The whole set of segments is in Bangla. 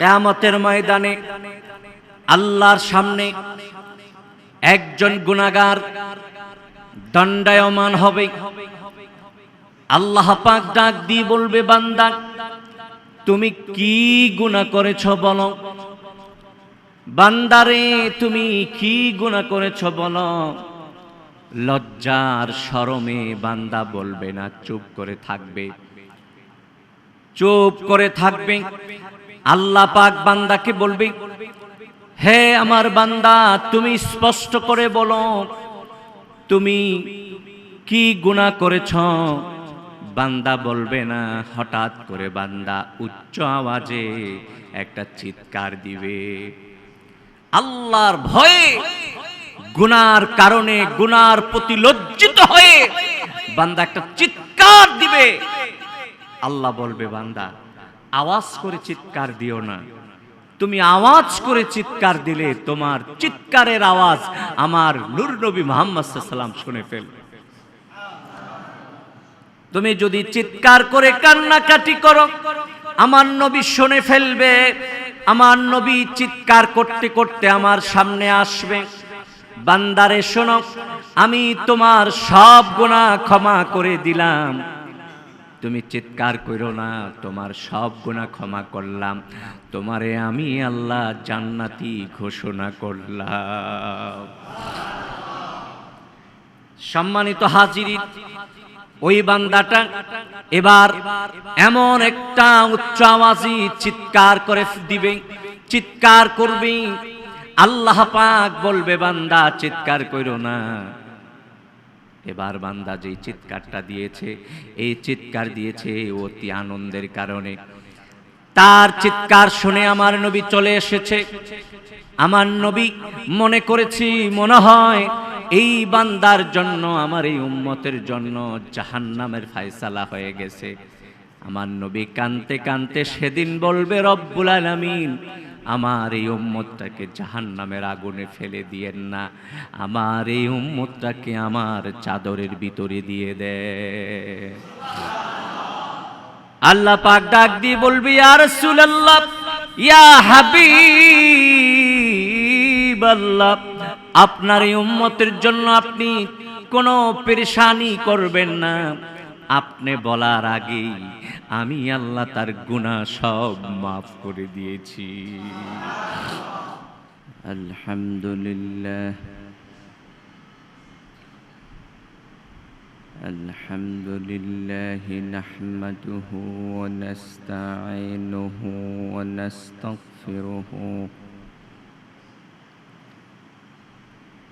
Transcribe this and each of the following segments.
কেয়ামতের ময়দানে আল্লাহর সামনে একজন গুনাগার দণ্ডায়মান হবে। আল্লাহ পাক ডাক দিয়ে বলবে, বান্দা, তুমি কি গুনাহ করেছ বলো? বান্দারে তুমি কি গুনাহ করেছ বলো? লজ্জার শরমে বান্দা বলবে না, চুপ করে থাকবে। চুপ করে থাকবে। আল্লাহ পাক বান্দাকে বলবে, হে আমার বান্দা, তুমি স্পষ্ট করে বলো, তুমি কি গুণা করেছ? বান্দা বলবে না, হঠাৎ করে বান্দা উচ্চ আওয়াজে একটা চিৎকার দিবে। আল্লাহর ভয়ে, গুনার কারণে, গুনার প্রতি লজ্জিত হয়ে বান্দা একটা চিৎকার দিবে। আল্লাহ বলবে, বান্দা আওয়াজ করে চিৎকার দিও না। তুমি আওয়াজ করে চিৎকার দিলে তোমার চিৎকারের আওয়াজ আমার নূর নবী মোহাম্মদ শুনে ফেল। তুমি যদি চিৎকার করে কান্নাকাটি করো, আমার নবী শুনে ফেলবে, আমার নবী চিৎকার করতে করতে আমার সামনে আসবে। বান্দারে শোনো, আমি তোমার সব গুণা ক্ষমা করে দিলাম। তুমি চিৎকার করো না, তোমার সব গুণা ক্ষমা করলাম। তোমারে আমি আল্লাহ জান্নাতি ঘোষণা করলাম। সম্মানিত হাজিরি, ওই বান্দাটা এবার এমন একটা উচ্চ আওয়াজি চিৎকার করে দিবে, চিৎকার করবি। আল্লাহ পাক বলবে, বান্দা, চিৎকার করো না। এবার বান্দা যে চিৎকারটা দিয়েছে, এই চিৎকার দিয়েছে অতি আনন্দের কারণে। তার চিৎকার শুনে আমার নবী চলে এসেছে। আমার নবী মনে করেছি, মনে হয় এই বান্দার জন্য, আমার এই উম্মতের জন্য জাহান্নামের ফায়সালা হয়ে গেছে। আমার নবী কানতে কানতে সেদিন বলবে, রব্বুল আলামিন আমার এই উম্মতটাকে জাহান্নামের আগুনে ফেলে দিয়েন না। আমার এই উম্মতটাকে আমার চাদরের ভিতরে দিয়ে দে। আল্লাহ পাক ডাক দিয়ে বলবি আর রাসূলুল্লাহ, ইয়া হাবিব আপনার এই উম্মতের জন্য আপনি কোনো পেরেশানি করবেন না। আপনি বলার আগেই আমি আল্লাহ তার গুনাহ সব মাফ করে দিয়েছি আলহামদুলিল্লাহ الحمد لله نحمده ونستعينه ونستغفره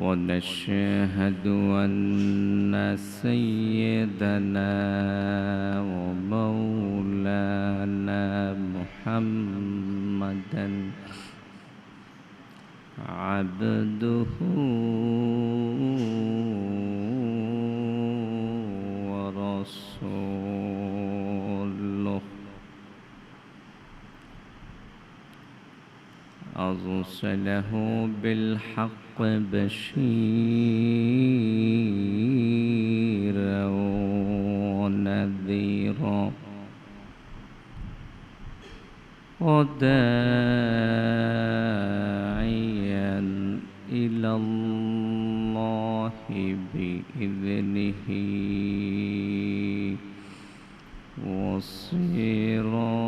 ونشهد أن سيدنا ومولانا محمدا عبده ورسوله. أرسله بالحق بشيرا ونذيرا. وداعيا إلى الله بإذنه. سراجا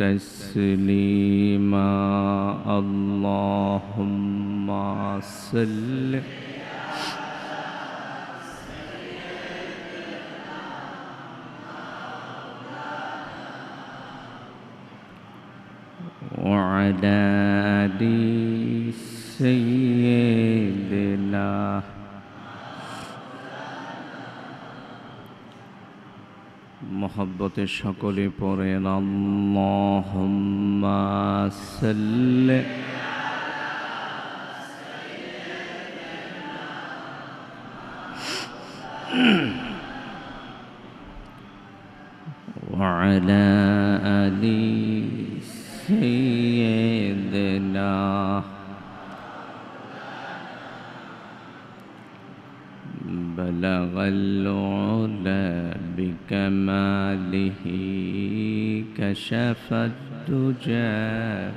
تسليما. اللهم صل. وعلى آل মহব্বতের সকলে পড়েন আল্লাহুম্মা সাল্লি وعلى بلغ العلا بكماله كشف الدجى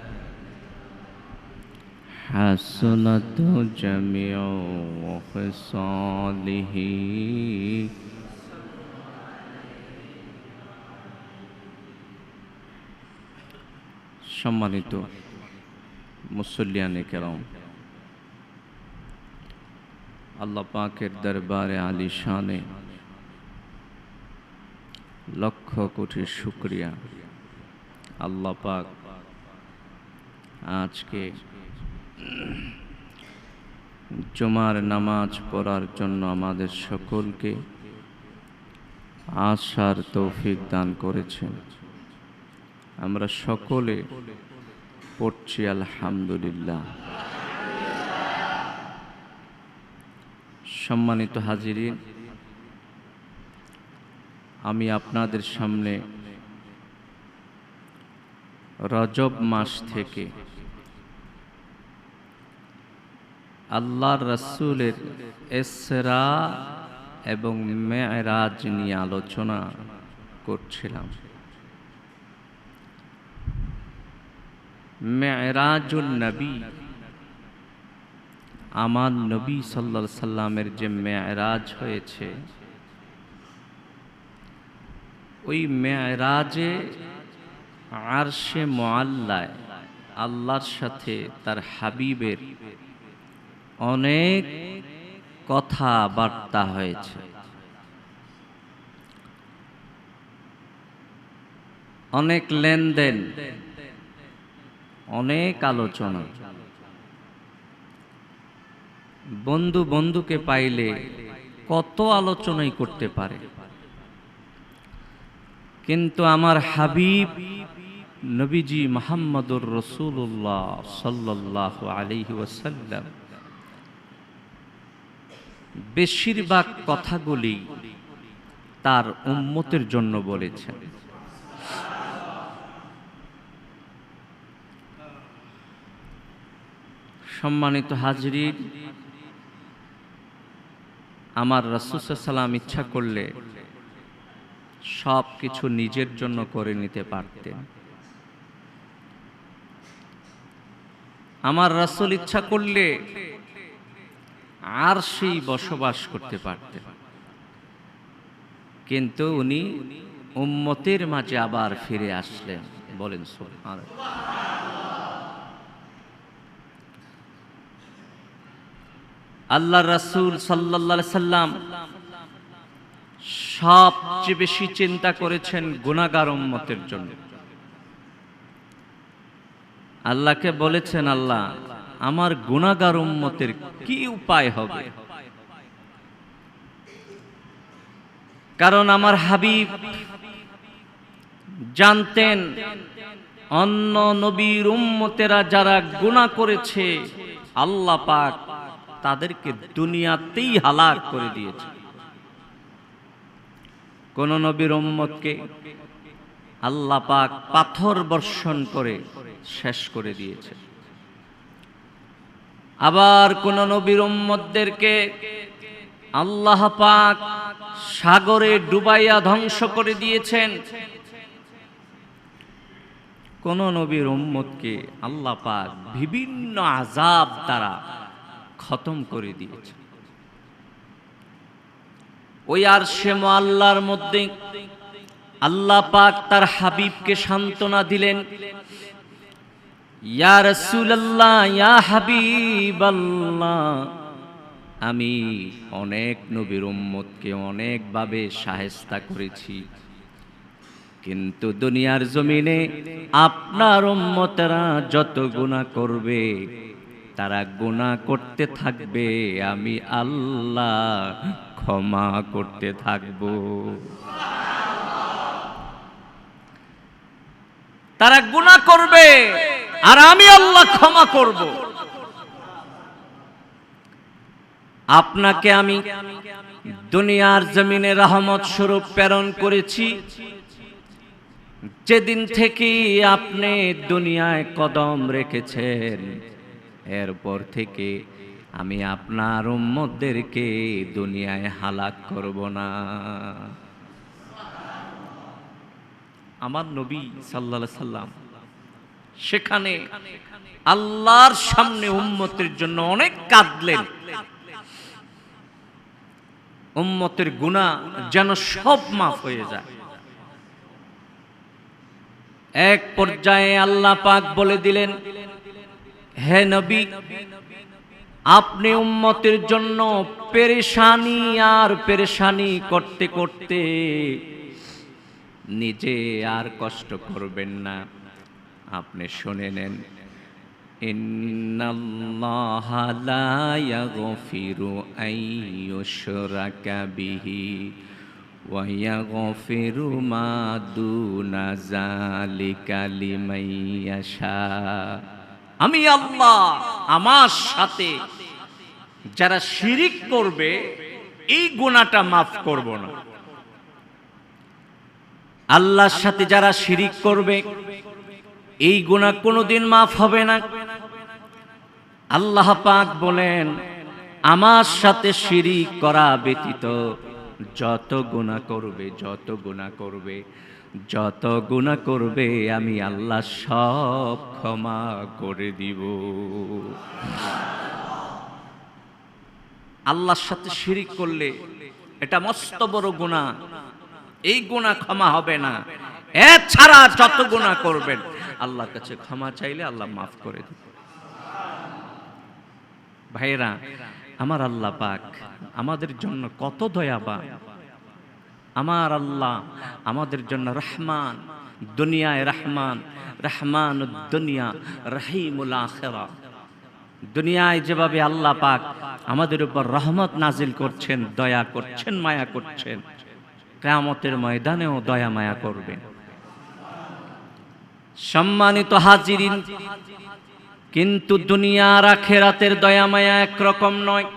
حسنت جميع خصاله সম্মানিত মুসল্লিয়ানে কেরম আল্লাহ পাকের দরবারে আলী শানে লক্ষ কোটি শুক্রিয়া। আল্লাহ পাক আজকে জুমার নামাজ পড়ার জন্য আমাদের সকলকে আশার তৌফিক দান করেছেন। আমরা সকলে পড়ছি আলহামদুলিল্লাহ। সম্মানিত হাজিরিন, আমি আপনাদের সামনে রজব মাস থেকে আল্লাহর রসুলের এসরা এবং মেয়েরাজ নিয়ে আলোচনা করছিলাম। মেয়েরাজুল নবী আমার নবী সাল্লা সাল্লামের যে মেয়রাজ হয়েছে, ওই মেয়েরাজে আরশে মোয়াল্লায় আল্লাহর সাথে তার হাবিবের অনেক কথাবার্তা হয়েছে। অনেক লেনদেন, অনেক আলোচনা বন্ধু বন্ধুকে পাইলে কত আলোচনাই করতে পারে। কিন্তু আমার হাবিব নবীজি মোহাম্মদুর রসুল্লাহ সাল্লাহ আলিহি ওয়াসাল্লাম বেশিরভাগ কথাগুলি তার উম্মতের জন্য বলেছেন। সম্মানিত হাজরিন আমার রাসুসাল্লাম ইচ্ছা করলে সব কিছু নিজের জন্য করে নিতে পারতেন। আমার রাসুল ইচ্ছা করলে আর সেই বসবাস করতে পারতেন। কিন্তু উনি উম্মতের মাঝে আবার ফিরে আসলেন, বলেন সুবহান আল্লাহ রাসুল সাল্লাল্লাহু সাল্লাম সবচেয়ে বেশি চিন্তা করেছেন গুনাহগার উম্মতের জন্য। আল্লাহকে বলেছেন, আল্লাহ, আমার গুনাহগার উম্মতের কি উপায় হবে? কারণ আমার হাবিব জানতেন, অন্য নবীর উম্মতেরা যারা গুনাহ করেছে, আল্লাহ পাক তাদেরকে দুনিয়াতেই হালাক করে দিয়েছে। কোন নবীর উম্মতকে আল্লাহ পাক পাথর বর্ষণ করে শেষ করে দিয়েছে। আবার কোন নবীর উম্মতদেরকে আল্লাহ পাক সাগরে ডুবাইয়া ধ্বংস করে দিয়েছেন। কোন নবীর উম্মতকে আল্লাহ পাক বিভিন্ন আজাব দ্বারা খতম করে দিয়েছে। ওই আর আল্লাহর মধ্যে আল্লাহ পাক তার হাবিবকে সান্ত্বনা দিলেন, ইয়া রাসূলুল্লাহ, ইয়া আমি অনেক নবীর উম্মতকে অনেকভাবে সাহেস্তা করেছি, কিন্তু দুনিয়ার জমিনে আপনার উম্মতেরা যত গুনাহ করবে তারা গুনাহ করতে থাকবে, আমি আল্লাহ ক্ষমা করতে থাকব। তারা গুনাহ করবে আর আমি আল্লাহ ক্ষমা করব। আপনাকে আমি দুনিয়ার জমিনে রহমত স্বরূপ প্রেরণ করেছি। যেদিন থেকে আপনি দুনিয়ায় কদম রেখেছেন এরপর থেকে আমি আপনার উম্মতদেরকে দুনিয়ায় হালাক করব না। আমার নবী সাল্লা সাল্লাম সেখানে আল্লাহর সামনে উম্মতের জন্য অনেক কাঁদলেন। উম্মতের গুণা যেন সব মাফ হয়ে যায়। এক পর্যায়ে আল্লাহ পাক বলে দিলেন হে নবী, আপনি উম্মতের জন্য পেরেশানি আর পেরেশানি করতে করতে নিজে আর কষ্ট করবেন না। আপনি শুনে নেন, ইন্নাল্লাহা লা ইয়াগফিরু আন ইউশরাকা বিহি ওয়া ইয়াগফিরু মা দুনা আমি আল্লাহ আমার সাথে। যারা শিরিক করবে, এই গুনাহটা মাফ করব না। আল্লাহর সাথে যারা শিরিক করবে, এই গুণা কোনোদিন মাফ হবে না। আল্লাহ পাক বলেন, আমার সাথে শিরিক করা ব্যতীত যত গুণা করবে, যত গুণা করবে, যত গুণা করবে, আমি আল্লাহ সব ক্ষমা করে দিব। আল্লাহর সাথে শিরিক করলে এটা মস্ত বড় গুণা এই গুণা ক্ষমা হবে না। এছাড়া যত গুণা করবেন, আল্লাহর কাছে ক্ষমা চাইলে আল্লাহ মাফ করে দেবে ভাইরা আমার আল্লাহ পাক আমাদের জন্য কত দয়াবান। আমার আল্লাহ আমাদের জন্য রহমান, দুনিয়ায় রহমান রহমান দুনিয়া, রহিমুল আখেরা। দুনিয়ায় যেভাবে আল্লাহ পাক আমাদের উপর রহমত নাজিল করছেন, দয়া করছেন, মায়া করছেন, কেয়ামতের ময়দানেও দয়া মায়া করবেন। সম্মানিত হাজিরিন কিন্তু দুনিয়ার আখেরাতের দয়া মায়া একরকম নয়।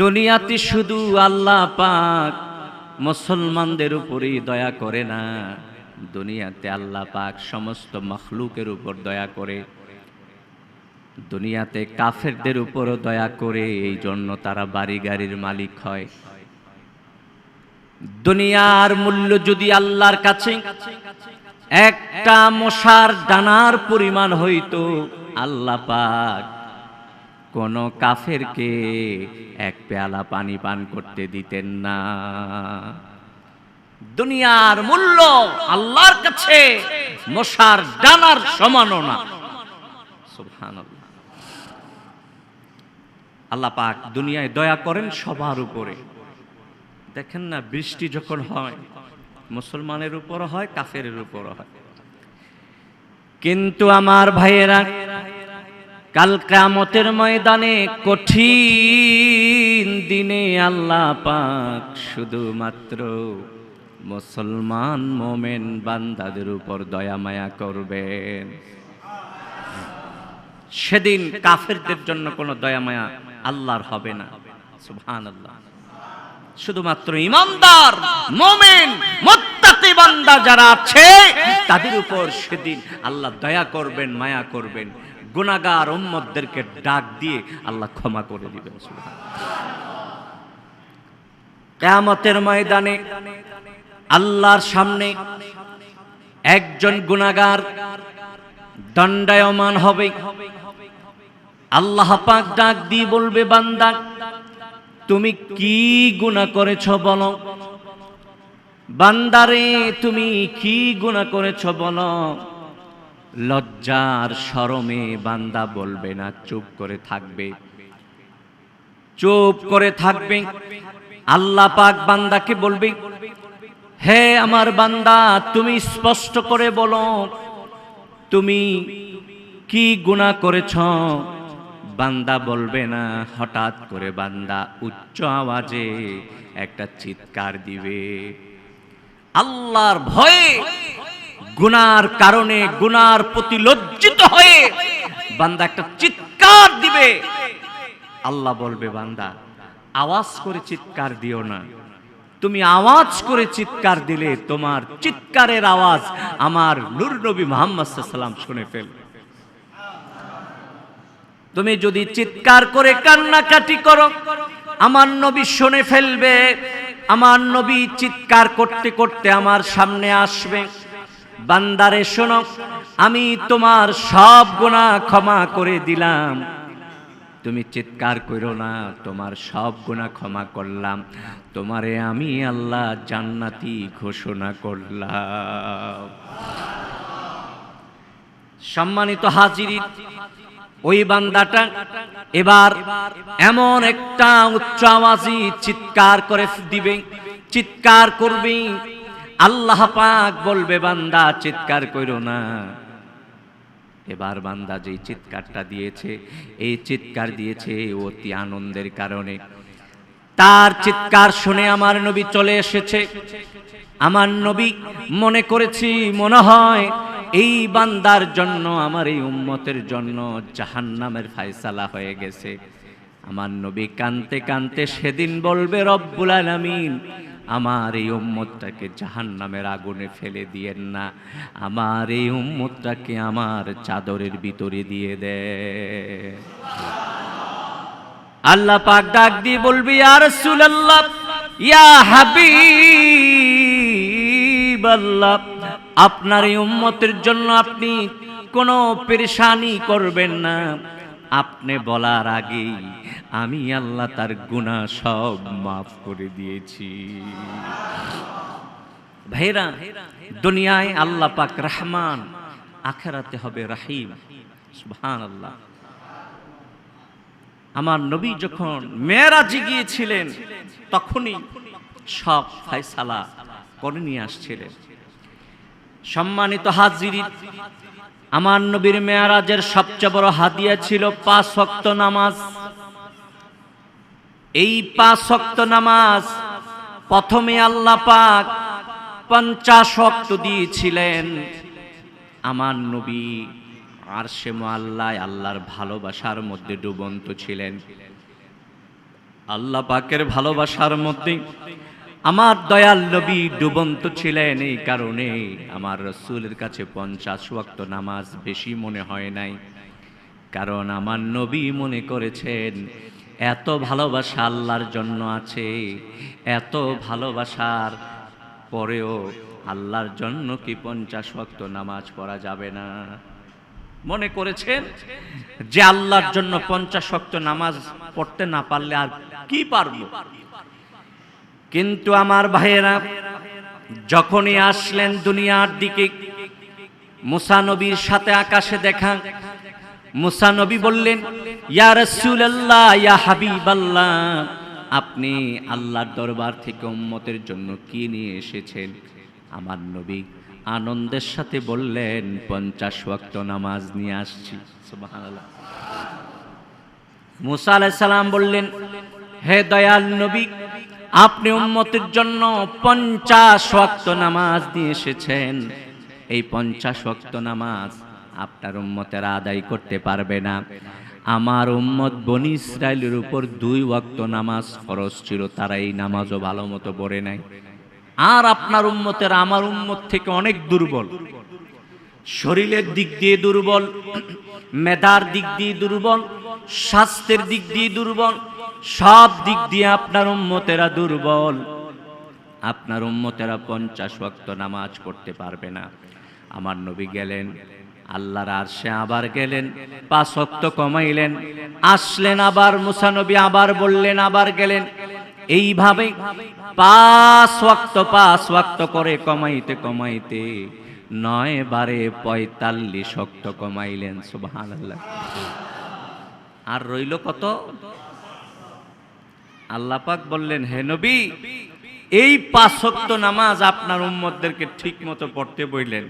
দুনিয়াতে শুধু আল্লাহ পাক মুসলমানদের উপরেই দয়া করে না, দুনিয়াতে আল্লাহ পাক সমস্ত মখলুকের উপর দয়া করে, দুনিয়াতে কাফেরদের উপরও দয়া করে এই জন্য তারা বাড়ি গাড়ির মালিক হয়। দুনিয়ার মূল্য যদি আল্লাহর কাছে একটা মশার ডানার পরিমাণ হইতো আল্লাহ পাক। কোন কাফেরকে এক পেয়ালা পানি পান করতে দিতেন না। দুনিয়ার মূল্য আল্লাহর কাছে, মশার ডানার সমানও না। আল্লাহ পাক দুনিয়ায় দয়া করেন সবার উপরে। দেখেন না বৃষ্টি যখন হয় মুসলমানের উপর হয় কাফের উপর হয়। কিন্তু আমার ভাইয়েরা, কাল কিয়ামতের ময়দানে কঠিন দিনে আল্লাহ পাক শুধুমাত্র মুসলমান মোমেন বান্দাদের উপর দয়া মায়া করবেন। সেদিন কাফেরদের জন্য কোনো দয়া মায়া আল্লাহর হবে না। সুবহানাল্লাহ। শুধুমাত্র ইমানদার, মোমেন, মুত্তাকি বান্দা যারা আছে, তাদের উপর সেদিন আল্লাহ দয়া করবেন, মায়া করবেন। গুনাহগার উম্মতদেরকে ডাক দিয়ে আল্লাহ ক্ষমা করে দিবেন কিয়ামতের ময়দানে আল্লাহর সামনে একজন গুনাহগার দণ্ডায়মান হবে। আল্লাহ পাক ডাক দিয়ে বলবে, বান্দা তুমি কি গুণা করেছ বলো? বান্দারে, তুমি কি গুণা করেছ বলো? লজ্জার শরমে বান্দা বলবে না, চুপ করে থাকবে। চুপ করে থাকবে। আল্লাহ পাক বান্দাকে বলবে, হে আমার বান্দা, তুমি স্পষ্ট করে বলো, তুমি কি গুণা করেছ? বান্দা বলবে না, হঠাৎ করে বান্দা উচ্চ আওয়াজে একটা চিৎকার দিবে। আল্লাহর ভয়ে, গুনার কারণে, গুনার প্রতি লজ্জিত হয়ে বান্দা একটা চিৎকার দিবে। আল্লাহ বলবে, বান্দা, আওয়াজ করে চিৎকার দিও না। তুমি আওয়াজ করে চিৎকার দিলে তোমার চিৎকারের আওয়াজ আমার নূর নবী মোহাম্মদ সাল্লাম শুনে ফেলবে। তুমি যদি চিৎকার করে কান্নাকাটি করো, আমার নবী শুনে ফেলবে, আমার নবী চিৎকার করতে করতে আমার সামনে আসবে। বান্দারে শোনো, আমি তোমার সব গুণা ক্ষমা করে দিলাম। তুমি চিৎকার করো না, তোমার সব গুণা ক্ষমা করলাম। তোমারে আমি আল্লাহ জান্নাতি ঘোষণা করলাম। সম্মানিত হাজিরি ওই বান্দাটা এবার এমন একটা উচ্চ আওয়াজি চিৎকার করে দিবে, চিৎকার করবে। আল্লাহ পাক বলবে, বান্দা, চিৎকার করো না। এবার বান্দা যেই চিৎকারটা দিয়েছে, এই চিৎকার দিয়েছে অতি আনন্দের কারণে। তার চিৎকার শুনে আমার নবী চলে এসেছে। আমার নবী মনে করেছি, মনে হয় এই বান্দার জন্য, আমার এই উম্মতের জন্য জাহান্নামের ফায়সালা হয়ে গেছে। আমার নবী কানতে কানতে সেদিন বলবে, রব্বুল আলামিন, আমার এই উম্মতটাকে জাহান্নামের আগুনে ফেলে দিয়েন না। আমার এই উম্মতটাকে আমার চাদরের ভিতরে দিয়ে দে। আল্লাহ পাক ডাক দিয়ে বলবি আর রাসূলুল্লাহ, ইয়া হাবিব আল্লাহ আপনার এই উম্মতের জন্য আপনি কোনো পেরেশানি করবেন না। আপনি বলার আগেই আমি আল্লাহ তার গুনাহ সব মাফ করে দিয়েছি। ভাইরা, দুনিয়ায় আল্লাহ পাক রহমান, আখেরাতে হবে রাহিম। সুবহানাল্লাহ। আমার নবী যখন মেয়েরাজি গিয়েছিলেন, তখনই সব ফাইসালা করে নিয়ে আসছিলেন। সম্মানিত হাজিরি আমার নবীর মেয়ারাজের সবচেয়ে বড় হাদিয়া ছিল পাঁচ শক্ত নামাজ। এই পাঁচ শক্ত নামাজ প্রথমে আল্লাহ পাক পঞ্চাশ শক্ত দিয়েছিলেন। আমার নবী আর সে আল্লাহ আল্লাহর ভালোবাসার মধ্যে ডুবন্ত ছিলেন। আল্লাহ পাকের ভালোবাসার মধ্যে আমার দয়াল নবী ডুবন্ত ছিলেন এই কারণে আমার রসুলের কাছে পঞ্চাশ ওয়াক্ত নামাজ বেশি মনে হয় নাই। কারণ আমার নবী মনে করেছেন, এত ভালোবাসা আল্লাহর জন্য আছে, এত ভালোবাসার পরেও আল্লাহর জন্য কি পঞ্চাশ ওয়াক্ত নামাজ পড়া যাবে না? মনে করেছেন যে আল্লাহর জন্য পঞ্চাশ শক্ত নামাজ পড়তে না পারলে আর কি পারব? কিন্তু আমার ভাইয়েরা, যখনই আসলেন দুনিয়ার দিকে মুসানবীর সাথে আকাশে দেখা মুসানবী বললেন, ইয়া রাসূলুল্লাহ, ইয়া হাবিবাল্লাহ, আপনি আল্লাহর দরবার থেকে উম্মতের জন্য কি নিয়ে এসেছেন? আমার নবী আনন্দের সাথে বললেন, পঞ্চাশ ওয়াক্ত নামাজ নিয়ে আসছি। মুসা আলাইহিস সালাম বললেন, হে দয়াল নবী আপনি উম্মতের জন্য পঞ্চাশ ওয়াক্ত নামাজ নিয়ে এসেছেন। এই পঞ্চাশ ওয়াক্ত নামাজ আপনার উম্মতেরা আদায় করতে পারবে না। আমার উম্মত বনি ইসরায়েলের উপর দুই ওয়াক্ত নামাজ ফরজ ছিল, তারা এই নামাজও ভালো মতো পড়ে নাই। আর আপনার উম্মতের আমার উম্মত থেকে অনেক দুর্বল। শরীরের দিক দিয়ে দুর্বল, মেধার দিক দিয়ে দুর্বল, স্বাস্থ্যের দিক দিয়ে দুর্বল সব দিক দিয়ে আপনার উম্মতেরা দুর্বল। আপনার উম্মতেরা পঞ্চাশ ওয়াক্ত নামাজ পড়তে পারবে না। আমার নবী গেলেন, আল্লাহর আরশে আবার গেলেন, পাঁচ ওয়াক্ত কমাইলেন, আসলেন আবার মুসানবী আবার বললেন, আবার গেলেন। এইভাবে পাঁচ ওয়াক্ত পাঁচ ওয়াক্ত করে কমাইতে কমাইতে নয় বারে পঁয়তাল্লিশ ওয়াক্ত কমাইলেন, সুবহানাল্লাহ। আর রইল কত? আল্লাহ পাক বললেন, হে নবী, এই পাঁচ ওয়াক্ত নামাজ আপনার উম্মতদেরকে ঠিক মতো পড়তে বইলেন।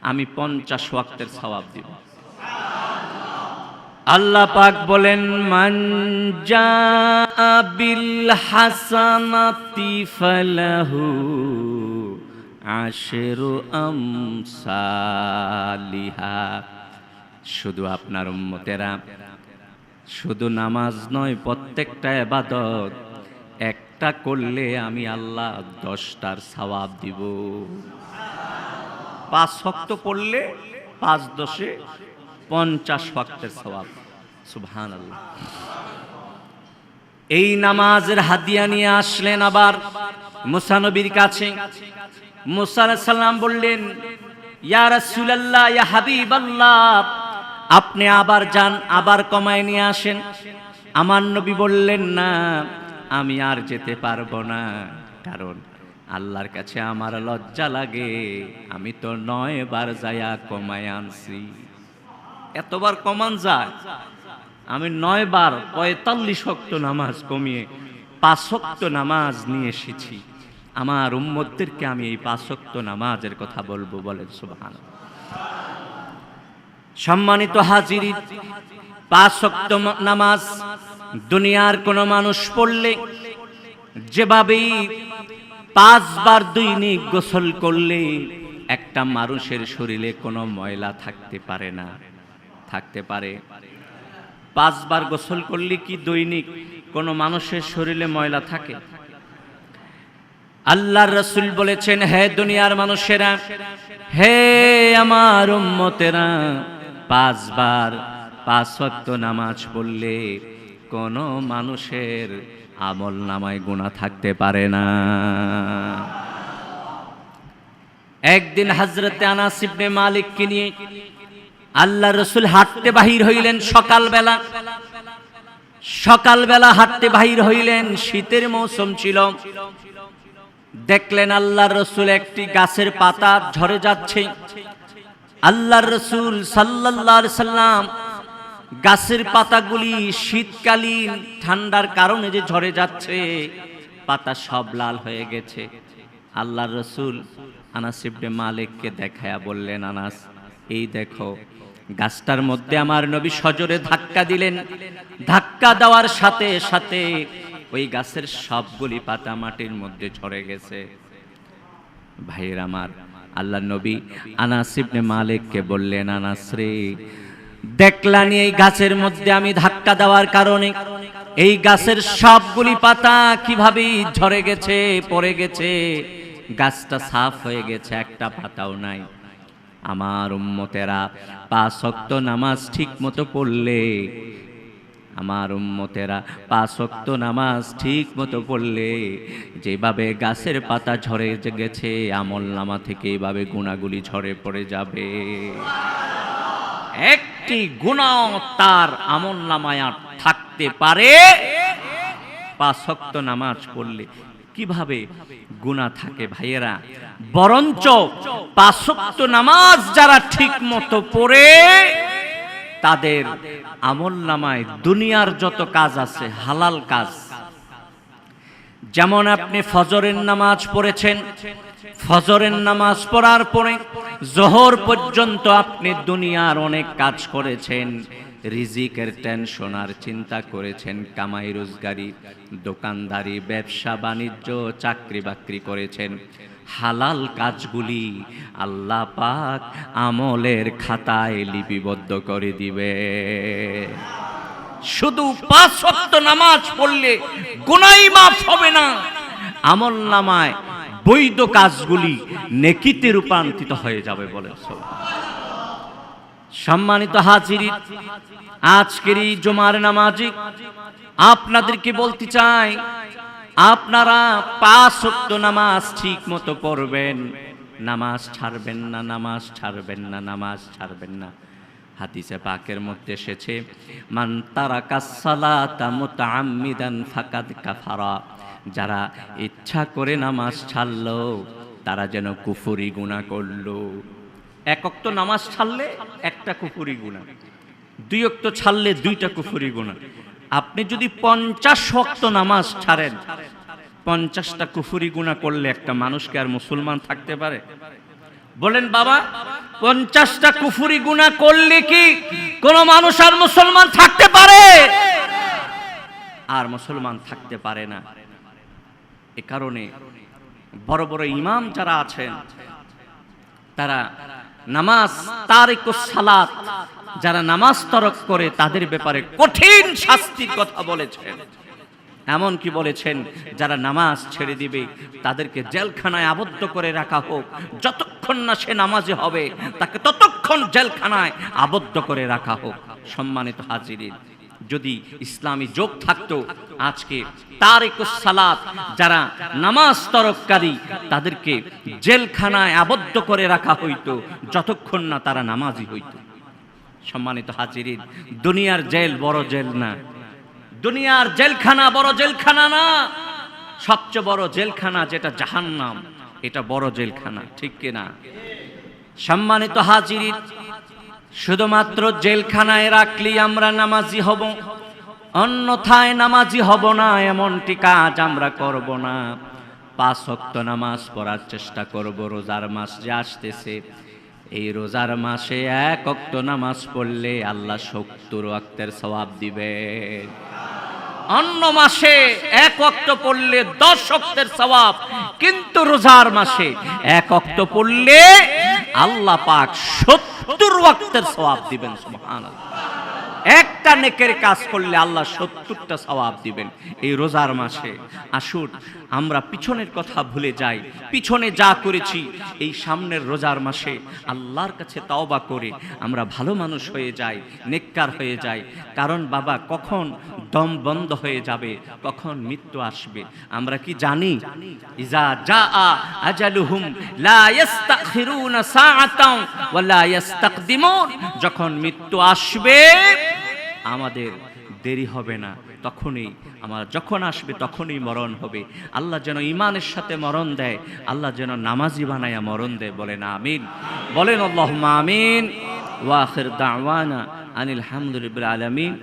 আমি পঞ্চাশ ওয়াক্তের সওয়াব দিব। আল্লাহ পাক বলেন, মান জাআ বিল হাসানাতি ফালাহু আশরু আমসালিহা। শুধু আপনার উম্মতেরা। শুধু নামাজ নয়, প্রত্যেকটা এবাদত একটা করলে আমি আল্লাহ দশটার সওয়াব দিব। পাঁচ শক্ত পড়লে পাঁচ দশে পঞ্চাশ ওয়াক্তের সওয়াব। সুবহান আল্লাহ এই নামাজের হাদিয়া নিয়ে আসলেন আবার মুসানবীর কাছে। মুসা আলাইহিস সালাম বললেন, ইয়া রাসূলুল্লাহ, ইয়া হাবিবাল্লাহ আপনি আবার যান, আবার কমায় নিয়ে আসেন। আমার নবী বললেন, না, আমি আর যেতে পারব না। কারণ আল্লাহর কাছে আমার লজ্জা লাগে। আমি তো নয় বার যায়া কমায় আনছি। এতবার কমান যায়। আমি নয় বার পঁয়তাল্লিশ শক্ত নামাজ কমিয়ে পাঁচ শক্ত নামাজ নিয়ে এসেছি। আমার উম্মতদেরকে আমি এই পাঁচ শক্ত নামাজের কথা বলব বলেন সুবহান সম্মানিত হাজির, পাঁচ শক্ত নামাজ, দুনিয়ার কোনো মানুষ পড়লে যেভাবেই পাঁচবার দৈনিক গোসল করলে একটা মানুষের শরীরে কোনো ময়লা থাকতে পারে না। থাকতে পারে। পাঁচবার গোসল করলে কি দৈনিক কোনো মানুষের শরীরে ময়লা থাকে? আল্লাহর রসুল বলেছেন, হে দুনিয়ার মানুষেরা, হে আমার উম্মতেরা পাঁচবার পাঁচ ওয়াক্ত নামাজ পড়লে কোনো মানুষের আমল নামায় গুণা থাকতে পারে না। একদিন হজরতে আনাস ইবনে মালিককে নিয়ে আল্লাহ রসুল হাঁটতে বাহির হইলেন সকালবেলা। সকালবেলা হাঁটতে বাহির হইলেন, শীতের মৌসুম ছিল। দেখলেন আল্লাহ রসুল একটি গাছের পাতা ঝরে যাচ্ছে। আল্লাহ রসুল আলাইহি সাল্লাম গাছের পাতাগুলি শীতকালীন ঠান্ডার কারণে যে ঝরে যাচ্ছে, পাতা সব লাল হয়ে গেছে। আল্লাহ রসুল আনাস ইবনে মালিককে দেখায়া বললেন, আনাস, এই দেখো, গাছটার মধ্যে আমার নবী সজোরে ধাক্কা দিলেন। ধাক্কা দেওয়ার সাথে সাথে ওই গাছের সবগুলি পাতা মাটির মধ্যে ঝরে গেছে। ভাইয়ের আমার আল্লাহ নবী আনাস ইবনে মালিককে বললেন, আনাস রে, দেখলানি এই গাছের মধ্যে আমি ধাক্কা দেওয়ার কারণে। এই গাছের সবগুলি পাতা কীভাবে ঝরে গেছে, পড়ে গেছে? গাছটা সাফ হয়ে গেছে, একটা পাতাও নাই। আমার উম্মতেরা পাঁচ ওয়াক্ত নামাজ ঠিক মতো পড়লে আমার উম্মতেরা পাঁচ ওয়াক্ত নামাজ ঠিক মতো পড়লে যেভাবে গাছের পাতা ঝরে গেছে, আমল নামা থেকে এভাবে গুণাগুলি ঝরে পড়ে যাবে। একটি গুণাও তার আমল নামায় আর থাকতে পারে। পাঁচ ওয়াক্ত নামাজ পড়লে কীভাবে গুণা থাকে ভাইয়েরা? বরঞ্চ পাঁচক্ত নামাজ যারা ঠিক মতো পড়ে তাদের আমল নামায় দুনিয়ার যত কাজ আছে, হালাল কাজ। যেমন আপনি ফজরের নামাজ পড়েছেন, ফজরের নামাজ পড়ার পরে জোহর পর্যন্ত আপনি দুনিয়ার অনেক কাজ করেছেন, রিজিকের টেনশন আর চিন্তা করেছেন, কামাই রোজগারি, দোকানদারি, ব্যবসা, বাণিজ্য, চাকরি বাকরি করেছেন। হালাল কাজগুলি আল্লাহ পাক আমলের খাতায় লিপিবদ্ধ করে দিবে। শুধু পাঁচ ওয়াক্ত নামাজ পড়লে গুনাই মাফ হবে না। আমল নামায় বৈধ কাজগুলি নেকিতে রূপান্তরিত হয়ে যাবে বলে সম্মানিত হাজিরি, আজকের এই জমার নামাজি আপনাদেরকে বলতে চাই আপনারা পাঁচ ওয়াক্ত নামাজ ঠিক মতো পড়বেন। নামাজ ছাড়বেন না, নামাজ ছাড়বেন না, নামাজ ছাড়বেন না। হাদিসে পাকের মধ্যে এসেছে, মান তারাকা সালাতা মুতাআম্মিদান ফাকাদ কাফারা। যারা ইচ্ছা করে নামাজ ছাড়ল, তারা যেন কুফুরি গুনাহ করল। এক অক্ত নামাজ ছাড়লে একটা কুফুরি গুনাহ, দুই অক্ত ছাড়লে দুইটা কুফুরি গুনাহ। আপনি যদি পঞ্চাশ শক্ত নামাজ ছাড়েন, পঞ্চাশটা কুফুরি গুনাহ করলে একটা মানুষকে আর মুসলমান থাকতে পারে? বলেন, বাবা, পঞ্চাশটা কুফুরি গুণা করলে কি কোন মানুষ আর মুসলমান থাকতে পারে? আর মুসলমান থাকতে পারে না। এ কারণে বড় বড় ইমাম যারা আছেন, তারা নামাজ তারিকুস সালাত যারা নামাজ তরক করে তাদের ব্যাপারে কঠিন শাস্তির কথা বলেছেন। এমন কি বলেছেন, যারা নামাজ ছেড়ে দিবে, তাদেরকে জেলখানায় আবদ্ধ করে রাখা হোক। যতক্ষণ না সে নামাজে হবে, তাকে ততক্ষণ জেলখানায় আবদ্ধ করে রাখা হোক। সম্মানিত হাজিরিন, যদি ইসলামী যোগ থাকতো, আজকে তারিকুস সালাত যারা নামাজ তরককারী, তাদেরকে জেলখানায় আবদ্ধ করে রাখা হইতো, যতক্ষণ না তারা নামাজি হইতো। সম্মানিত হাজিরিন, দুনিয়ার জেল বড় জেল না। দুনিয়ার জেলখানা বড় জেলখানা না। সবচেয়ে বড় জেলখানা যেটা জাহান্নাম, এটা বড় জেলখানা, ঠিক কিনা সম্মানিত হাজিরিন, শুধুমাত্র জেলখানায় রাখলেই আমরা নামাজি হব, অন্যথায় নামাজি হব না, এমনটি কাজ আমরা করব না। পাঁচ ওয়াক্ত নামাজ পড়ার চেষ্টা করব, রোজার মাস যে আসতেছে এই রোজার মাসে এক অক্ত নামাজ পড়লে আল্লাহ সত্তর অক্তের স্বভাব দিবেন অন্য মাসে এক অক্ত পড়লে দশ অক্তের স্বভাব কিন্তু রোজার মাসে এক অক্ত পড়লে আল্লাহ পাক সত্তর অক্তের স্বভাব দিবেন, সুবহানাল্লাহ। একটা নেকের কাজ করলে আল্লাহ সত্তরটা সওয়াব দিবেন। এই রোজার মাসে, আসুন, আমরা পিছনের কথা ভুলে যাই। পিছনে যা করেছি, এই সামনের রোজার মাসে আল্লাহর কাছে তওবা করে আমরা ভালো মানুষ হয়ে যাই, নেককার হয়ে যাই। কারণ বাবা, কখন দম বন্ধ হয়ে যাবে, কখন মৃত্যু আসবে? আমরা কি জানি? ইজা জা আজালুহুম লা ইস্তাখিরুনা সাআতাও ওয়া লা ইস্তাকদিমুন। যখন মৃত্যু আসবে আমাদের দেরি হবে না। তখনই আমার যখন আসবে, তখনই মরণ হবে। আল্লাহ যেন ইমানের সাথে মরণ দেয়, আল্লাহ যেন নামাজি বানায়া মরণ দেয় বলেন আমিন। বলেন আল্লাহ আমিন। ওয়াখের দাওয়ানা আনিল হামদুলিল্লাহ আলামিন।